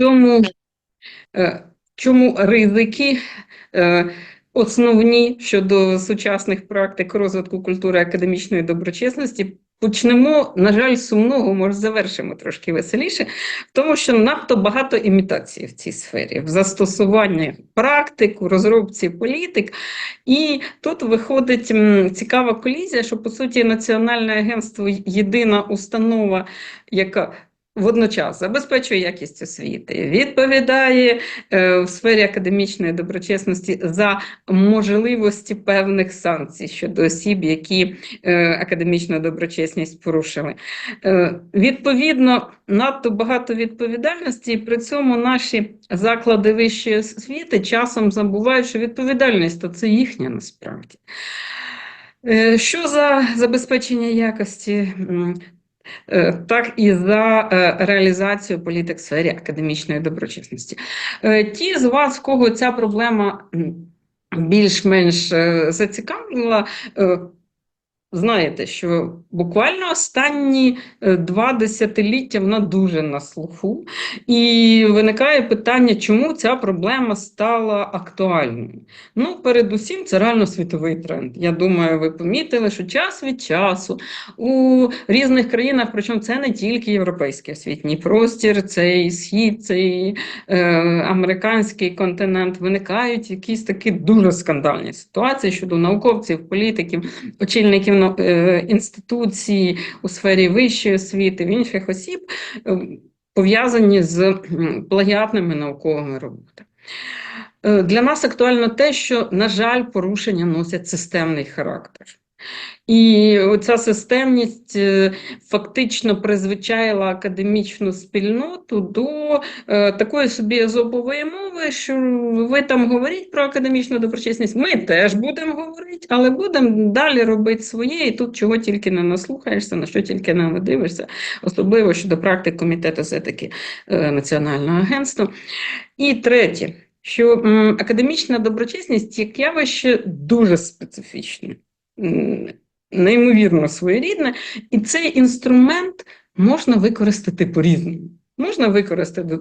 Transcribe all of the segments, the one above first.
Чому, е, чому ризики е, основні щодо сучасних практик розвитку культури академічної доброчесності? Почнемо, на жаль, сумного, може, завершимо трошки веселіше, тому що надто багато імітації в цій сфері, в застосуванні практик, у розробці політик. І тут виходить цікава колізія, що по суті Національне агентство єдина установа, яка водночас забезпечує якість освіти, відповідає е, в сфері академічної доброчесності за можливості певних санкцій щодо осіб, які е, академічну доброчесність порушили. Е, відповідно, надто багато відповідальності, і при цьому наші заклади вищої освіти часом забувають, що відповідальність то це їхня насправді. Е, Що за забезпечення якості, так і за е, реалізацію політик в сфері академічної доброчесності. Е, Ті з вас, кого ця проблема більш-менш е, зацікавила, е, знаєте, що буквально останні е, два десятиліття вона дуже на слуху, і виникає питання, чому ця проблема стала актуальною. Ну, передусім, це реально світовий тренд. Я думаю, ви помітили, що час від часу у різних країнах, причому це не тільки європейський освітній простір, це і схід, це і е, американський континент, виникають якісь такі дуже скандальні ситуації щодо науковців, політиків, очільників е, інституцій у сфері вищої освіти, в інших осіб, е, пов'язані з плагіатними науковими роботами. Е, Для нас актуально те, що, на жаль, порушення носять системний характер. І оця системність е, фактично призвичаїла академічну спільноту до е, такої собі езопової мови, що ви там говоріть про академічну доброчесність, ми теж будемо говорити, але будемо далі робити своє, і тут чого тільки не наслухаєшся, на що тільки не надивишся, особливо щодо практик комітету з етики е, Національного агентства. І третє, що академічна доброчесність як явище дуже специфічне, неймовірно своєрідне, і цей інструмент можна використати по-різному. Можна використати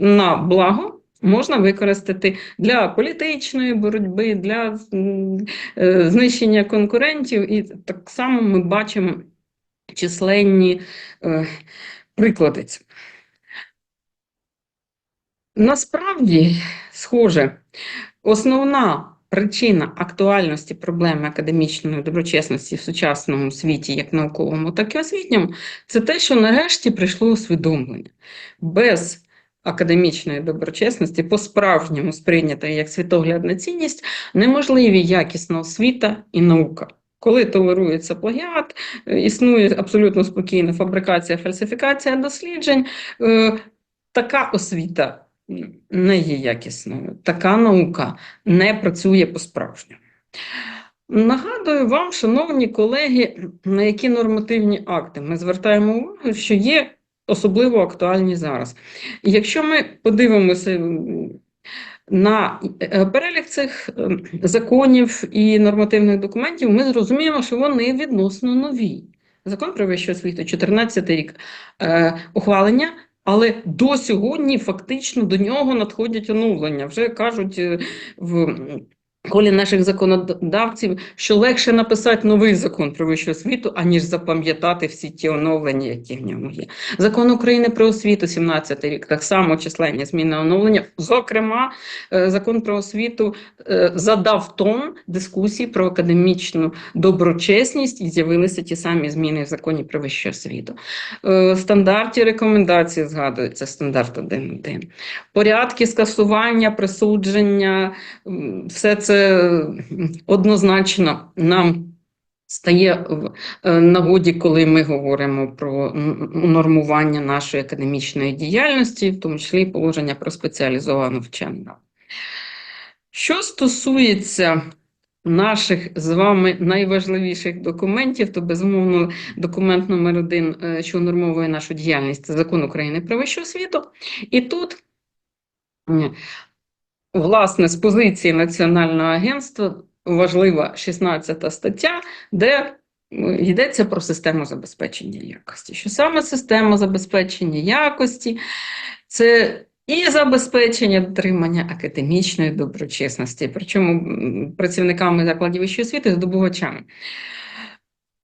на благо, можна використати для політичної боротьби, для е, знищення конкурентів, і так само ми бачимо численні е, приклади. Насправді, схоже, основна причина актуальності проблеми академічної доброчесності в сучасному світі, як науковому, так і освітньому, це те, що нарешті прийшло усвідомлення. Без академічної доброчесності, по-справжньому сприйнятої як світоглядна цінність, неможливі якісна освіта і наука. Коли толерується плагіат, е, існує абсолютно спокійна фабрикація, фальсифікація досліджень, е, така освіта не є якісною, така наука не працює по-справжньому. Нагадую вам, шановні колеги, на які нормативні акти ми звертаємо увагу, що є особливо актуальні зараз. Якщо ми подивимося на е, перелік цих е, законів і нормативних документів, ми зрозуміємо, що вони відносно нові. Закон про вищу освіту, 14 рік е, ухвалення, але до сьогодні фактично до нього надходять оновлення. Вже кажуть е, в колі наших законодавців, що легше написати новий закон про вищу освіту, аніж запам'ятати всі ті оновлення, які в ньому є. Закон України про освіту, 17 рік, так само численні зміни оновлення. Зокрема, е, закон про освіту е, задав тон дискусії про академічну доброчесність, і з'явилися ті самі зміни в законі про вищу освіту. Е, Стандарті рекомендації згадуються стандарт 1.1. Порядки скасування, присудження, все це м, однозначно нам стає в е, нагоді, коли ми говоримо про нормування нашої академічної діяльності, в тому числі положення про спеціалізовану вчену. Що стосується наших з вами найважливіших документів, то безумовно документ номер один, е, що нормовує нашу діяльність, це закон України про вищу освіту. І тут, власне, з позиції Національного агентства важлива 16 стаття, де йдеться про систему забезпечення якості. Що саме система забезпечення якості це і забезпечення дотримання академічної доброчесності, причому працівниками закладів вищої освіти, здобувачами.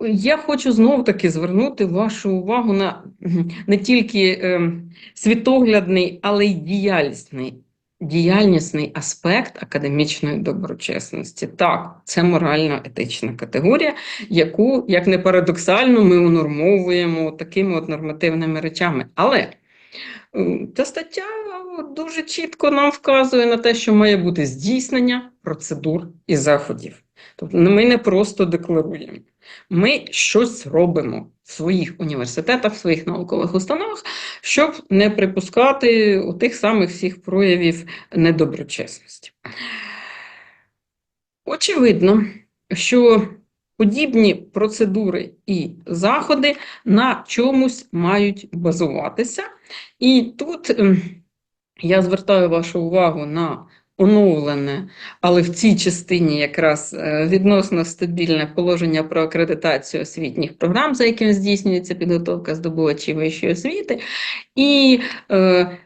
Я хочу знов таки звернути вашу увагу на не тільки ем, світоглядний, але й діяльний, діяльнісний аспект академічної доброчесності. Так, це морально-етична категорія, яку, як не парадоксально, ми унормовуємо такими от нормативними речами. Але е, ця стаття дуже чітко нам вказує на те, що має бути здійснення процедур і заходів. Тобто ми не просто декларуємо. Ми щось робимо в своїх університетах, в своїх наукових установах, щоб не припускати тих самих всіх проявів недоброчесності. Очевидно, що подібні процедури і заходи на чомусь мають базуватися. І тут ем, я звертаю вашу увагу на оновлене, але в цій частині якраз е, відносно стабільне положення про акредитацію освітніх програм, за яким здійснюється підготовка здобувачів вищої освіти, і е,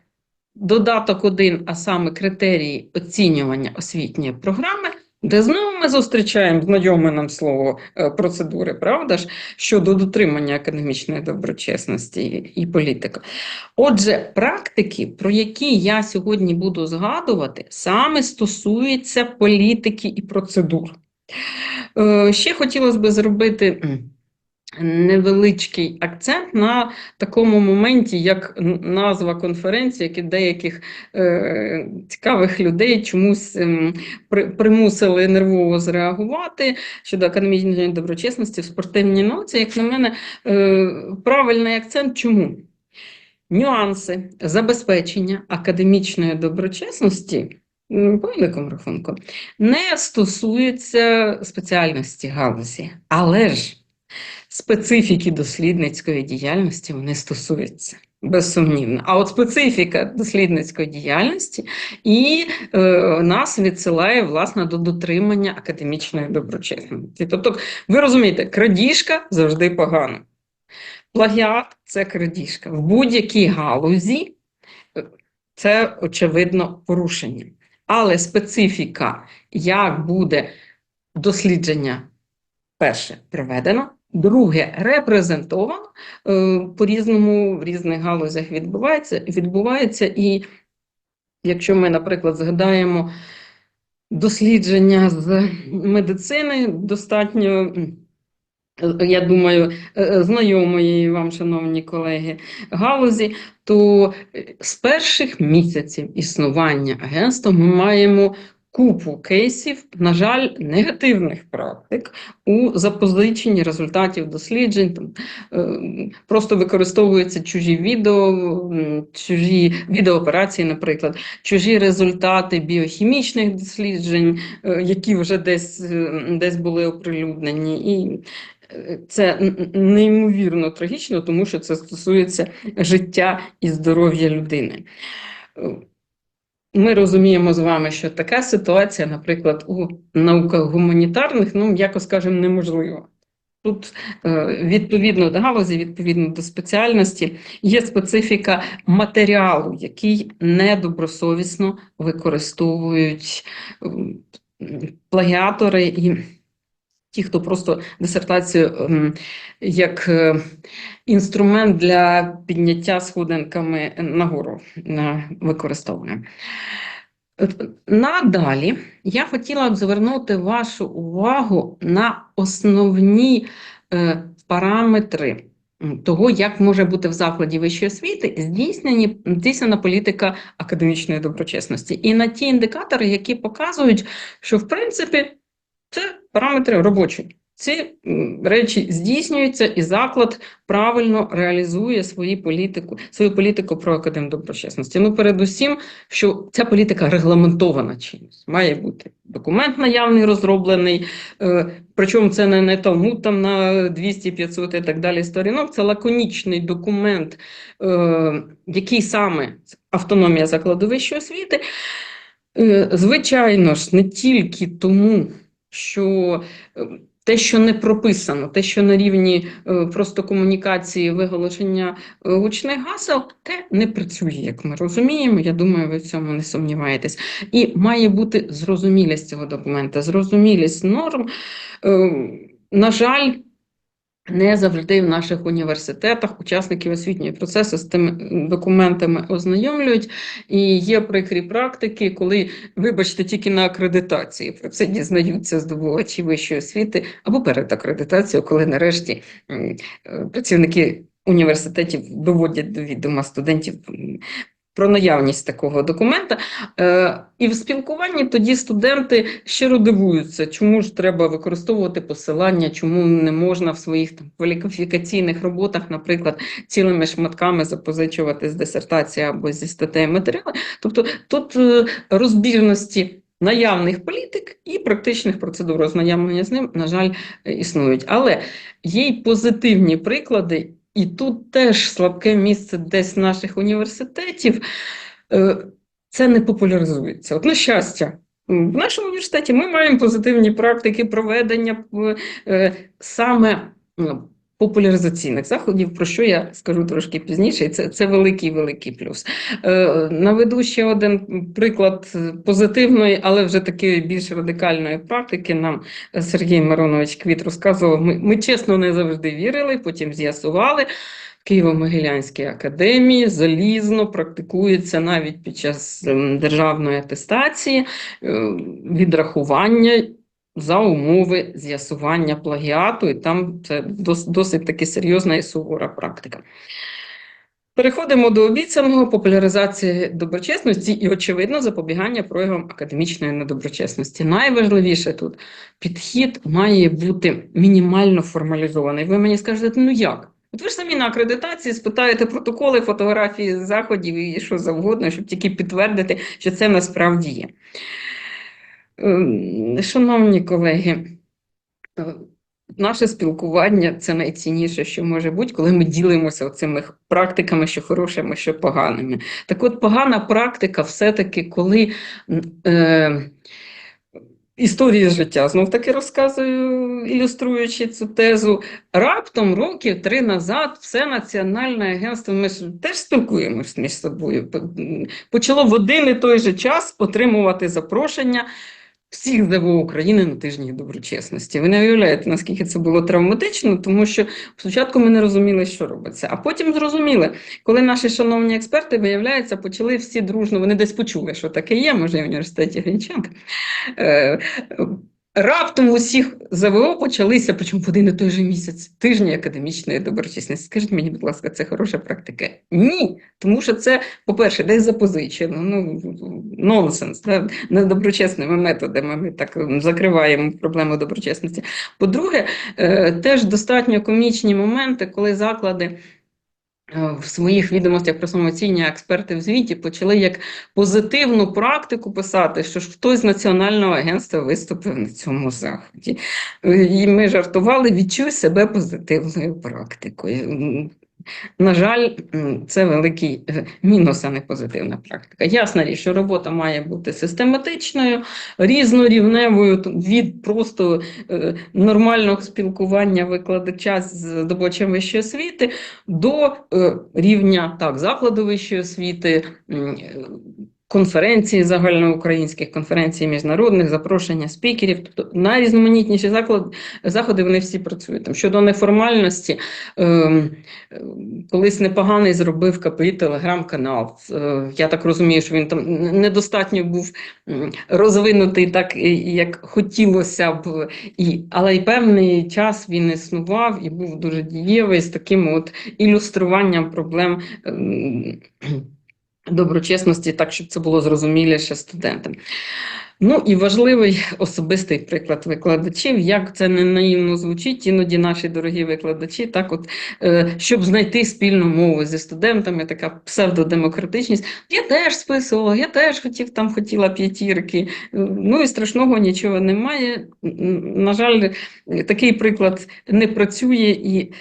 додаток 1, а саме критерії оцінювання освітньої програми. Де знову ми зустрічаємо знайоме нам слово е, процедури, правда ж, щодо дотримання академічної доброчесності і політики. Отже, практики, про які я сьогодні буду згадувати, саме стосуються політики і процедур. Е, Ще хотілося б зробити невеличкий акцент на такому моменті, як назва конференції, які деяких е, цікавих людей чомусь ем, при, примусили нервово зреагувати щодо академічної доброчесності в спортивній науці. Як на мене, е, правильний акцент чому? Нюанси забезпечення академічної доброчесності, по великому рахунку, не стосуються спеціальності галузі, але ж специфіки дослідницької діяльності вони стосуються. Безсумнівно. А от специфіка дослідницької діяльності і е, нас відсилає власне до дотримання академічної доброчесності. Тобто, ви розумієте, крадіжка завжди погано. Плагіат це крадіжка. В будь-якій галузі е, це очевидно порушення. Але специфіка, як буде дослідження перше проведено, друге репрезентовано, е, по-різному в різних галузях відбувається, відбувається. І якщо ми, наприклад, згадаємо дослідження з медицини, достатньо. я думаю, е, знайомої вам, шановні колеги, галузі, то е, з перших місяців існування агентства ми маємо купу кейсів, на жаль, негативних практик у запозиченні результатів досліджень. Там, е, просто використовуються чужі відео, чужі відеооперації, наприклад, чужі результати біохімічних досліджень, е, які вже десь, е, десь були оприлюднені. І це неймовірно трагічно, тому що це стосується життя і здоров'я людини. Ми розуміємо з вами, що така ситуація, наприклад, у науках гуманітарних, ну, м'яко скажемо, неможлива. Тут е, відповідно до галузі, відповідно до спеціальності, є специфіка матеріалу, який недобросовісно використовують плагіатори і ті, хто просто дисертацію ем, як е, інструмент для підняття сходинками нагору е, використовує. Надалі я хотіла б звернути вашу увагу на основні е, параметри того, як може бути в закладі вищої освіти здійснені, здійснена політика академічної доброчесності, і на ті індикатори, які показують, що в принципі це параметри робочі. Ці речі здійснюються, і заклад правильно реалізує свою політику, свою політику про академдоброчесності. Ну, передусім, що ця політика регламентована чимось. Має бути документ наявний, розроблений, е, причому це не, не талмуд там на 200-500 і так далі сторінок, це лаконічний документ, е, який саме автономія закладу вищої освіти. Е, Звичайно ж, не тільки тому, що е, те, що не прописано, те, що на рівні е, просто комунікації, виголошення е, гучних гасел, те не працює, як ми розуміємо. Я думаю, ви в цьому не сумніваєтесь. І має бути зрозумілість цього документа, зрозумілість норм. Е, На жаль, не завжди в наших університетах учасників освітнього процесу з тими документами ознайомлюють. І є прикрі практики, коли, вибачте, тільки на акредитації про це дізнаються здобувачі вищої освіти або перед акредитацією, коли нарешті е, працівники університетів доводять до відома студентів про наявність такого документа. Е, І в спілкуванні тоді студенти щиро дивуються, чому ж треба використовувати посилання, чому не можна в своїх там кваліфікаційних роботах, наприклад, цілими шматками запозичувати з дисертації або зі статей матеріали. Тобто тут е, розбіжності наявних політик і практичних процедур ознайомлення з ним, на жаль, е, існують. Але є й позитивні приклади, і тут теж слабке місце десь наших університетів. Е, Це не популяризується. От на щастя. В нашому університеті ми маємо позитивні практики проведення е, саме ну, популяризаційних заходів, про що я скажу трошки пізніше, і це, це великий великий плюс. Е, Наведу ще один приклад позитивної, але вже такої більш радикальної практики. Нам Сергій Миронович Квіт розказував. Ми, ми чесно не завжди вірили, потім з'ясували. Києво-Могилянській академії залізно практикується навіть під час ем, державної атестації е, відрахування за умови з'ясування плагіату, і там це досить таки серйозна і сувора практика. Переходимо до обіцяного популяризації доброчесності і, очевидно, запобігання проявам академічної недоброчесності. Найважливіше тут підхід має бути мінімально формалізований. Ви мені скажете, ну як? От ви ж самі на акредитації спитаєте протоколи, фотографії заходів і що завгодно, щоб тільки підтвердити, що це насправді є. Ем, Шановні колеги, е, наше спілкування це найцінніше, що може бути, коли ми ділимося цими практиками, що хорошими, що поганими. Так от погана практика все-таки, коли е, історії життя, знов таки розказую, ілюструючи цю тезу, раптом років три назад все Національне агентство, ми теж спілкуємося між собою, почало в один і той же час отримувати запрошення всіх ЗВО України на тижні доброчесності. Ви не уявляєте, наскільки це було травматично, тому що спочатку ми не розуміли, що робиться, а потім зрозуміли, коли наші шановні експерти, виявляється, почали всі дружно, вони десь почули, що таке є, може, в університеті Грінченка. Раптом у всіх ЗВО почалися, причому в один і той же місяць, тижні академічної доброчесності. Скажіть мені, будь ласка, це хороша практика? Ні, тому що це, по-перше, десь запозичено, ну, нонсенс, да? недоброчесними методами ми так закриваємо проблему доброчесності. По-друге, е, теж достатньо комічні моменти, коли заклади в своїх відомостях про самооціння експерти в звіті почали як позитивну практику писати, що ж хтось з Національного агентства виступив на цьому заході. Е, І ми жартували, відчуй себе позитивною практикою. На жаль, це великий е, мінус, а не позитивна практика. Ясна річ, що робота має бути систематичною, різнорівневою від просто е, нормального спілкування викладача з здобувачем вищої освіти до е, рівня так, закладу вищої освіти, е, загальноукраїнських, конференцій міжнародних, запрошення спікерів. Тобто найрізноманітніші заходи вони всі працюють. Там, щодо неформальності, е, колись непоганий зробив КПІ телеграм-канал. Е, я так розумію, що він там недостатньо був розвинутий так, як хотілося б. І, але й певний час він існував і був дуже дієвий з таким от ілюструванням проблем ем, доброчесності, так, щоб це було зрозуміліше студентам. Ну і важливий особистий приклад викладачів, як це не наївно звучить, іноді наші дорогі викладачі, так от, е, щоб знайти спільну мову зі студентами, така псевдодемократичність. Я теж списувала, я теж хотів, там хотіла п'ятірки. Ну і страшного нічого немає. На жаль, такий приклад не працює і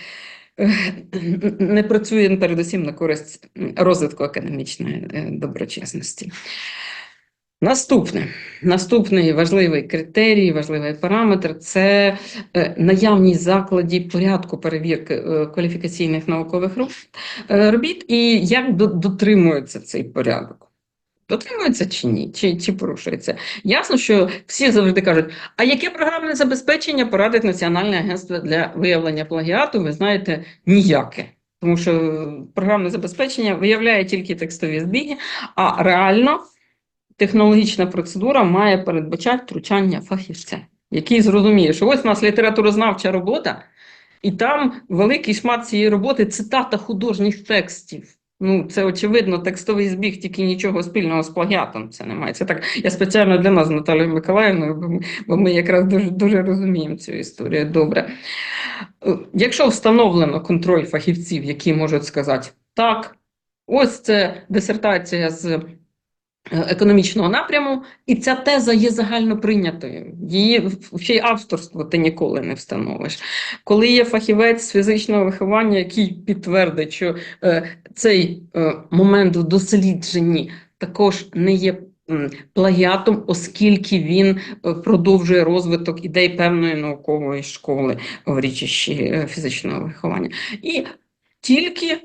не працює передусім на користь розвитку академічної е, доброчесності. Наступне, наступний важливий критерій, важливий параметр це е, наявність закладів порядку перевірки е, кваліфікаційних наукових роб- е, робіт і як дотримується цей порядок. Дотримується чи ні, чи, чи порушується. Ясно, що всі завжди кажуть, а яке програмне забезпечення порадить Національне агентство для виявлення плагіату? Ви знаєте, ніяке. Тому що програмне забезпечення виявляє тільки текстові збіги, а реально технологічна процедура має передбачати втручання фахівця, який зрозуміє, що ось у нас літературознавча робота, і там великий шмат цієї роботи цитата художніх текстів. Ну, це очевидно, текстовий збіг, тільки нічого спільного з плагіатом це немає. Це так. Я спеціально для нас з Наталією Миколаївною, бо ми, якраз дуже, дуже розуміємо цю історію добре. Е, Якщо встановлено контроль фахівців, які можуть сказати, так, ось це дисертація з е, економічного напряму, і ця теза є загально прийнятою. Її ще й авторство ти ніколи не встановиш. Коли є фахівець з фізичного виховання, який підтвердить, що е, цей е, момент в дослідженні також не є плагіатом, оскільки він е, продовжує розвиток ідей певної наукової школи річищі е, фізичного виховання. І тільки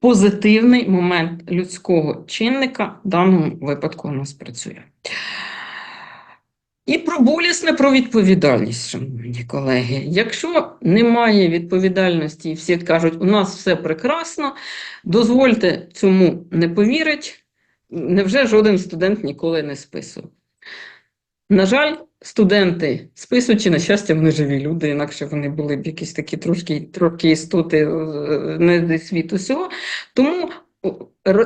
позитивний момент людського чинника в даному випадку у нас працює. І про болісне про відповідальність, шановні колеги. Якщо немає відповідальності, і всі кажуть, у нас все прекрасно, дозвольте цьому не повірити, невже жоден студент ніколи не списує? На жаль, студенти списують, чи на щастя, вони живі люди, інакше вони були б якісь такі трошки, трошки істоти е, не світу сього. Тому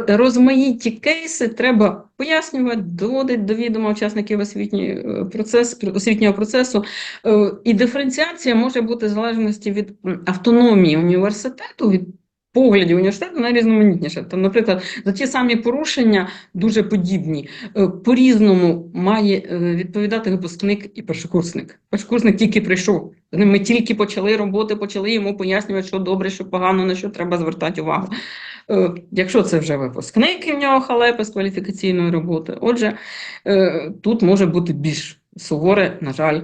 розмаїті кейси треба пояснювати, доводити до відома учасників освітньої, е, процес, освітнього процесу. Е, І диференціація може бути в залежності від автономії університету, від поглядів університету найрізноманітніше. Там, наприклад, за ті самі порушення дуже подібні. Е, По-різному має е, відповідати випускник і першокурсник. Першокурсник тільки прийшов. Ми тільки почали роботи, почали йому пояснювати, що добре, що погано, на що треба звертати увагу. Е, Якщо це вже випускник, і в нього халепи з кваліфікаційної роботи, отже, тут може бути більш суворе, на жаль,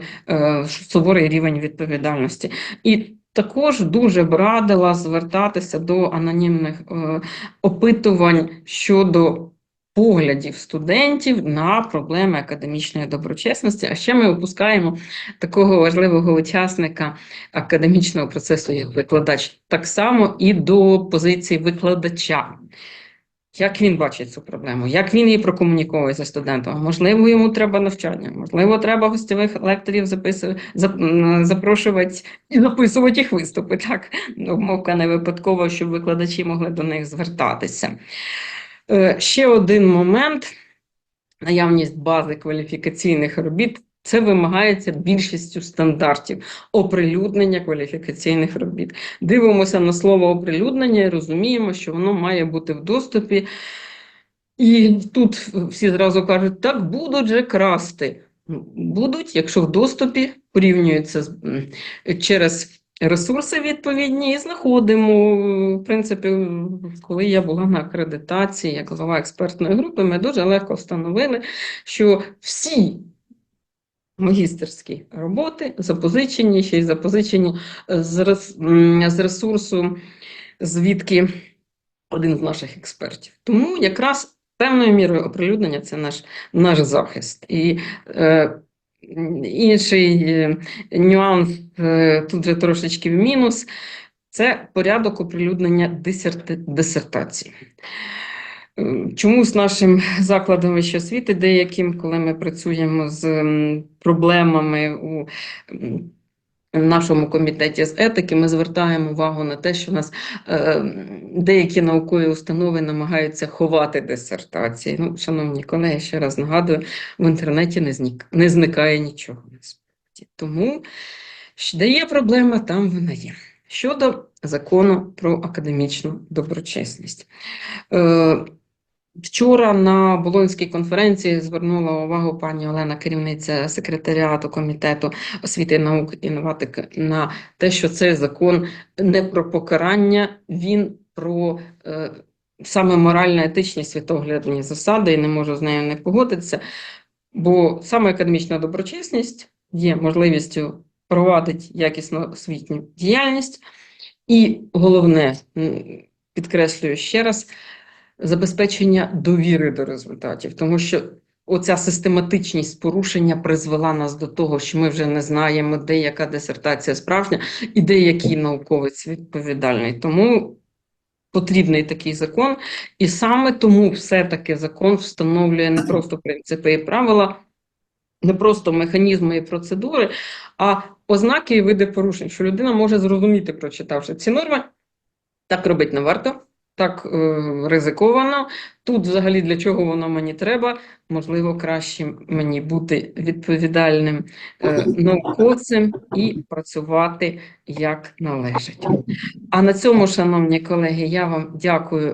суворий рівень відповідальності. І також дуже б радила звертатися до анонімних е, опитувань щодо поглядів студентів на проблеми академічної доброчесності. А ще ми опускаємо такого важливого учасника академічного процесу, як викладач, так само і до позиції викладача. Як він бачить цю проблему, як він її прокомуніковує зі студентом? Можливо, йому треба навчання, можливо, треба гостєвих лекторів записувати, запрошувати і записувати їх виступи. Так, мовка не випадково, щоб викладачі могли до них звертатися. Е, Ще один момент: наявність бази кваліфікаційних робіт. Це вимагається більшістю стандартів оприлюднення кваліфікаційних робіт. Дивимося на слово оприлюднення і розуміємо, що воно має бути в доступі. І тут всі зразу кажуть, так будуть же красти. Будуть, якщо в доступі порівнюються через ресурси відповідні і знаходимо. В принципі, коли я була на акредитації як голова експертної групи, ми дуже легко встановили, що всі магістерські роботи запозичені, ще й запозичені з, з ресурсу, звідки один з наших експертів. Тому якраз певною мірою оприлюднення це наш, наш захист. І е, інший е, нюанс, е, тут вже трошечки в мінус, це порядок оприлюднення дисерти, дисертації. Е, Чомусь нашим закладам вищої освіти, деяким, коли ми працюємо з проблемами у нашому комітеті з етики, ми звертаємо увагу на те, що у нас е, деякі наукові установи намагаються ховати дисертації. Ну, шановні колеги, ще раз нагадую, в інтернеті не, знік, не зникає нічого. Тому, де є проблема, там вона є. Щодо закону про академічну доброчесність. Е, Вчора на Болонській конференції звернула увагу пані Олена, керівниця секретаріату комітету освіти і наук і інноватики, на те, що цей закон не про покарання, він про е, саме морально-етичні світоглядні засади, і не можу з нею не погодитися. Бо саме академічна доброчесність є можливістю провадити якісну освітню діяльність, і головне, підкреслюю ще раз, забезпечення довіри до результатів, тому що оця систематичність порушення призвела нас до того, що ми вже не знаємо, де яка дисертація справжня і де який науковець відповідальний. Тому потрібний такий закон, і саме тому все-таки закон встановлює не просто принципи і правила, не просто механізми і процедури, а ознаки і види порушень, що людина може зрозуміти, прочитавши ці норми, так робити не варто, так е, ризиковано. Тут взагалі для чого воно мені треба? Можливо, краще мені бути відповідальним е, науковцем і працювати як належить. А на цьому, шановні колеги, я вам дякую